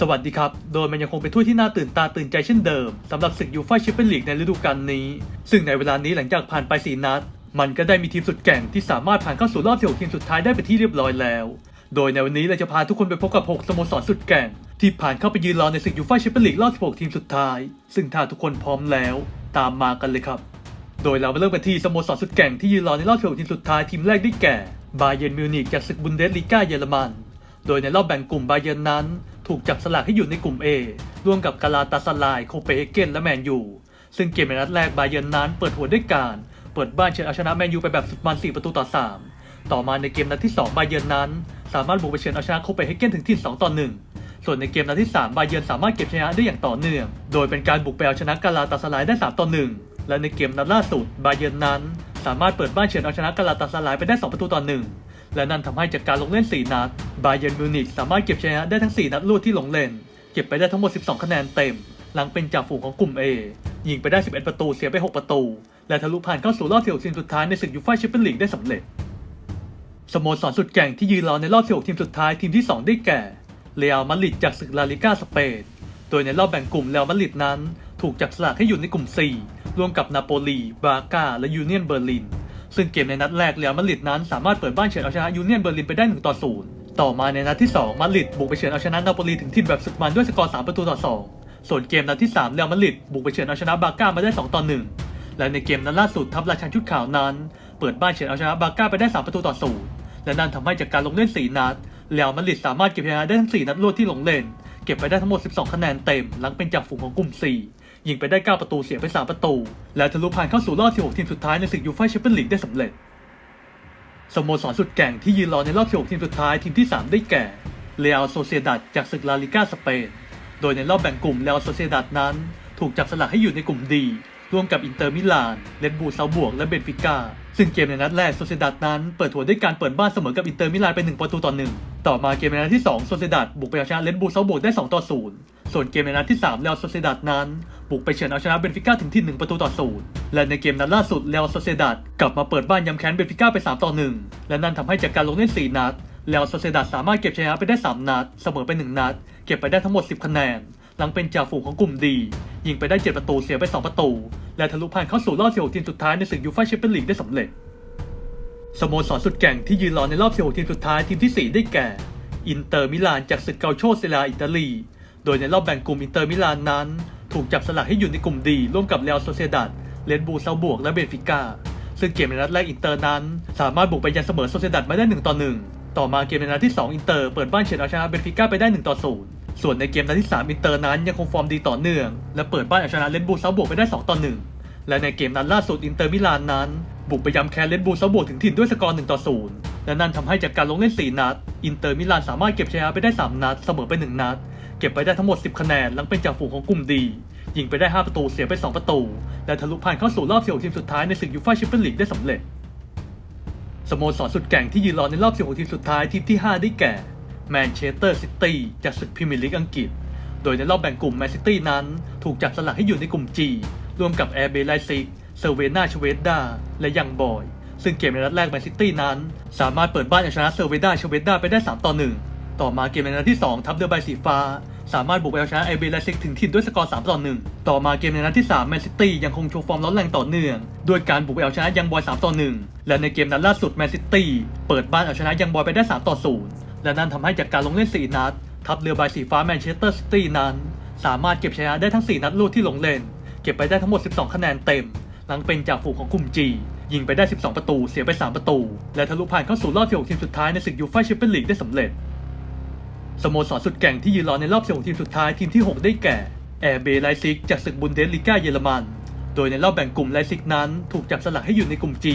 สวัสดีครับ โดยมันยังคงเป็นถ้วยที่น่าตื่นตาตื่นใจเช่นเดิมสำหรับศึกยูฟ่าแชมเปี้ยนลีกในฤดูกาลนี้ ซึ่งในเวลานี้หลังจากผ่านไป 4 นัด มันก็ได้มีทีมสุดแกร่งที่สามารถผ่านเข้าสู่รอบ16ทีมสุดท้ายได้เป็นที่เรียบร้อยแล้ว โดยในวันนี้เราจะพาทุกคนไปพบกับ 6 สโมสรสุดแกร่ง ที่ผ่านเข้าไปยืนรอในศึกยูฟ่าแชมเปี้ยนลีกรอบ16ทีมสุดท้าย ซึ่งถ้าทุกคนพร้อมแล้ว ตามมากันเลยครับ โดยเรามาเริ่มกันที่สโมสรสุดแกร่งที่ยืนรอในรอบ16ทีมสุดท้ายทีมแรกได้แก่บาเยิร์นมิวนิกจากศึกบุนเดสลีกาเยอรมัน โดยในรอบแบ่งกลุ่มบาเยิร์นนั้น ถูกจับสลากให้อยู่ในกลุ่ม A ร่วมกับกาลาตาสลายโคเปเฮเกนและแมนยูซึ่งเกมในนัดแรกบาเยิร์นนั้นเปิดหัวด้วยการ เปิดบ้านเฉือนเอาชนะแมนยูไปแบบสุดมัน 4 ประตูต่อ 3 ต่อมาในเกมนัดที่ 2 บาเยิร์นนั้น สามารถบุกไปเฉือนเอาชนะโคเปเฮเกนถึงที่ 2 ต่อ 1 ส่วนในเกมนัดที่ 3 บาเยิร์นสามารถเก็บชนะได้อย่างต่อเนื่อง โดยเป็นการบุกไปเอาชนะกาลาตาสลายได้ 3 ต่อ 1 และในเกมนัดล่าสุดบาเยิร์นนั้น สามารถเปิดบ้านเฉือนเอาชนะกาลาตาสลายไปได้ 2 ประตูต่อ 1 และนั่นทำให้จากการลงเล่น 4 นัดบาเยิร์นมิวนิกสามารถเก็บชนะได้ทั้ง 4 นัดรวดที่ลงเล่น เก็บไปได้ทั้งหมด 12 คะแนนเต็ม หลังเป็นจ่าฝูงของกลุ่ม A ยิงไปได้ 11 ประตูเสียไป 6 ประตู และทะลุผ่านเข้าสู่รอบ16ทีมสุดท้ายในศึกยูฟ่าแชมเปี้ยนลีกได้สำเร็จสโมสรสุดแก่งที่ยืนรอในรอบ16ทีมสุดท้ายทีมที่ 2 ได้แก่เรอัลมาดริดจากศึกลาลิก้าสเปน โดยในรอบแบ่งกลุ่มเรอัลมาดริดนั้น ถูกจับสลากให้อยู่ในกลุ่ม 4ร่วมกับนาโปลีบราก้าและยูเนียนเบอร์ลิน ซึ่งเกมในนัดแรกเรอัลมาดริดนั้นสามารถเปิดบ้านเฉือนเอาชนะยูเนียนเบอร์ลินไปได้1ต่อ0ต่อมาในนัดที่ 2มาดริดบุกไปเฉือนเอาชนะนาโปลีถึงถิ่แบบสุดมันด้วยสกอร์3ประตูต่อ 2 ส่วนเกมนัดที่3เรอัลมาดริดบุกไปเฉือนเอาชนะบราก้ามาได้2ต่อ1และในเกมนัดล่าสุดทัพราชันชุดขาวนั้น เปิดบ้านเฉือนเอาชนะบราก้าไปได้3ประตูต่อ0และนั่นทำให้จากการลงเล่น 4 นัดเรอัลมาดริดสามารถเก็บชนะได้ทั้ง4นัดรวดที่ลงเล่น เก็บไปได้ทั้งหมด 12 คะแนนเต็มหลังเป็นจ่าฝูงของกลุ่ม 4 ยิงไปได้ 9 ประตูเสียไป 3 ประตู และทะลุผ่านเข้าสู่รอบ 16 ทีมสุดท้ายในศึกยูฟ่าแชมเปี้ยนลีกได้สำเร็จ สโมสรสุดแก่งที่ยืนรอในรอบ 16 ทีมสุดท้ายทีมที่ 3 ได้แก่เรอัลโซเซดัดจากศึกลาลิก้าสเปน โดยในรอบแบ่งกลุ่มเรอัลโซเซดัดนั้น ถูกจับสลักให้อยู่ในกลุ่มดีร่วมกับอินเตอร์มิลาน เลดบูเซาบวก และเบนฟิก้า ซึ่งเกมในนัดแรกโซเซดัดนั้น เปิดหัวด้วยการเปิดบ้านเสมอกับอินเตอร์มิลานไป1ประตูต่อ1ต่อมาเกมในนัดที่2โซเซดัดบุกไปเอาชนะเลดบูเซาบวกได้2ต่อ0 ส่วนเกมในนัดที่3เลโซเซดัดนั้น บุกไปเฉือนเอาชนะเบนฟิก้าถึงที่ 1 ประตูต่อ0และในเกมนัดล่าสุดเลโซเซดัดกลับมาเปิดบ้านย้ำแค้นเบนฟิก้าไป 3 ต่อ 1 และนั่นทำให้จากการลงเล่น 4 นัดเลโซเซดัดสามารถเก็บชนะไปได้ 3 นัด เสมอไป 1 นัด เก็บไปได้ทั้งหมด 10 คะแนน หลังเป็นจ่าฝูงของกลุ่มดี ยิงไปได้ 7 ประตูเสียไป 2 ประตู และทะลุผ่านเข้าสู่รอบ16ทีมสุดท้ายในศึกยูฟ่าแชมเปี้ยนลีกได้สำเร็จสโมสรสุดแกร่งที่ยืนรอในรอบ16ทีมสุดท้ายทีมที่ 4 ได้แก่อินเตอร์มิลานจากศึกเกาโชเซลาอิตาลี โดยในรอบแบ่งกลุ่มอินเตอร์มิลานนั้น ถูกจับสลักให้อยู่ในกลุ่มดีร่วมกับเรอัลโซเซดัดเลนบูเซาบวกและเบนฟิก้าซึ่งเกมในนัดแรกอินเตอร์นั้น สามารถบุกไปยันเสมอโซเซดัดมาได้1ต่อ1ต่อมาเกมในนัดที่ 2 อินเตอร์เปิดบ้านเฉือนเอาชนะเบนฟิก้าไปได้1ต่อ0ส่วนในเกมนัดที่ 3 อินเตอร์นั้นยังคงฟอร์มดีต่อเนื่อง และเปิดบ้านเอาชนะเลนบูเซาบวกไปได้2ต่อ1และในเกมนัดล่าสุดอินเตอร์มิลานนั้น บุกไปย้ำแค้นเลนบูเซาบวกถึงถิ่นด้วยสกอร์1ต่อ0และนั่นทำให้จากการลงเล่น 4 นัด อินเตอร์มิลานสามารถเก็บชนะไปได้ 3 นัด เสมอไป 1 นัด เก็บไปได้ทั้งหมด 10 คะแนนหลังเป็นจ่าฝูงของกลุ่มดี ยิงไปได้ 5 ประตูเสียไป 2 ประตู และทะลุผ่านเข้าสู่รอบ16ทีมสุดท้ายในศึกยูฟ่าแชมเปี้ยนลีกได้สำเร็จสโมสรสุดแกร่งที่ยืนรอในรอบ 16 ทีมสุดท้ายทีมที่ 5 ได้แก่แมนเชสเตอร์ซิตี้จากศึกพรีเมียร์ลีกอังกฤษ โดยในรอบแบ่งกลุ่มแมนซิตี้นั้น ถูกจับสลักให้อยู่ในกลุ่ม G รวมกับแอร์เบไลซิกเซเวนาชเวดดาและยังบอย ซึ่งเกมในนัดแรกแมนซิตี้นั้น สามารถเปิดบ้านเอาชนะเซเวนาชเวดดาไปได้ 3 ต่อ 1 ต่อมาเกมในนัดที่ 2 ทัพเรือใบสีฟ้า สามารถบุกไปเอาชนะไอเบไลซิกถึงถิ่นด้วยสกอร์ 3 ต่อ 1 ต่อมาเกมในนัดที่3แมนซิตี้ยังคงโชว์ฟอร์มร้อนแรงต่อเนื่องด้วยการบุกไปเอาชนะยังบอย 3 ต่อ 1 และในเกมนัดล่าสุดแมนซิตี้เปิดบ้านเอาชนะยังบอยไปได้ 3 ต่อ 0 และนั่นทำให้จากการลงเล่น 4 นัด ทัพเรือใบสีฟ้าแมนเชสเตอร์ซิตี้นั้น สามารถเก็บชนะได้ทั้ง 4 นัดรวดที่ลงเล่น เก็บไปได้ทั้งหมด 12 คะแนนเต็ม หลังเป็นจ่าฝูงของกลุ่ม G ยิงไปได้ 12 ประตู เสียไป 3 ประตู และทะลุผ่านเข้าสู่รอบ16ทีมสุดท้ายในศึกยูฟ่าแชมเปี้ยนลีกได้สำเร็จ สโมสรสุดแก่งที่ยืนรอในรอบ 16 ทีมสุดท้ายทีมที่ 6 ได้แก่แอร์เบไลซิกจากศึกบุนเดสลีกาเยอรมัน โดยในรอบแบ่งกลุ่มไลซิกนั้น ถูกจับสลักให้อยู่ในกลุ่ม G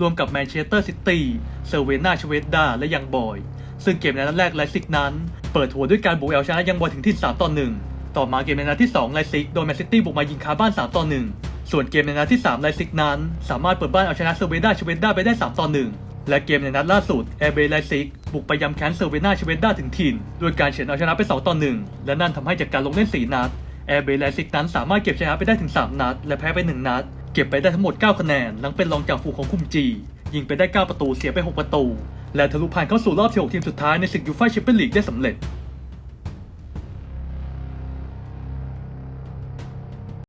รวมกับแมนเชสเตอร์ซิตี้เซเวนาชเวดดาและยังบอย ซึ่งเกมในนัดแรกไลซิกนั้น เปิดหัวด้วยการบุกเอาชนะยังบอยถึงที่ 3 ต่อ 1 ต่อมาเกมในนัดที่ 2 ไลซิกโดยแมนซิตี้บุกมายิงคาบ้าน 3 ต่อ 1 ส่วนเกมในนัดที่ 3 ไลซิกนั้น สามารถเปิดบ้านเอาชนะเซเวนาชเวดดาไปได้ 3 ต่อ 1 และเกมในนัดล่าสุดแอร์เบย์ไลซิกบุกไปย้ำแค้นเซอร์เวนาชเวดดาถึงถิ่นด้วยการเฉือนเอาชนะไป2ต่อ1และนั่นทำให้จากการลงเล่น 4 นัดแอร์เบย์ไลซิกนั้นสามารถเก็บชนะไปได้ถึง 3 นัด และแพ้ไป 1 นัด เก็บไปได้ทั้งหมด 9 คะแนนหลังเป็นรองจากฝูงของคุมจี ยิงไปได้ 9 ประตูเสียไป 6 ประตู และทะลุผ่านเข้าสู่รอบ16ทีมสุดท้ายในศึกยูฟ่าแชมเปี้ยนลีกได้สำเร็จ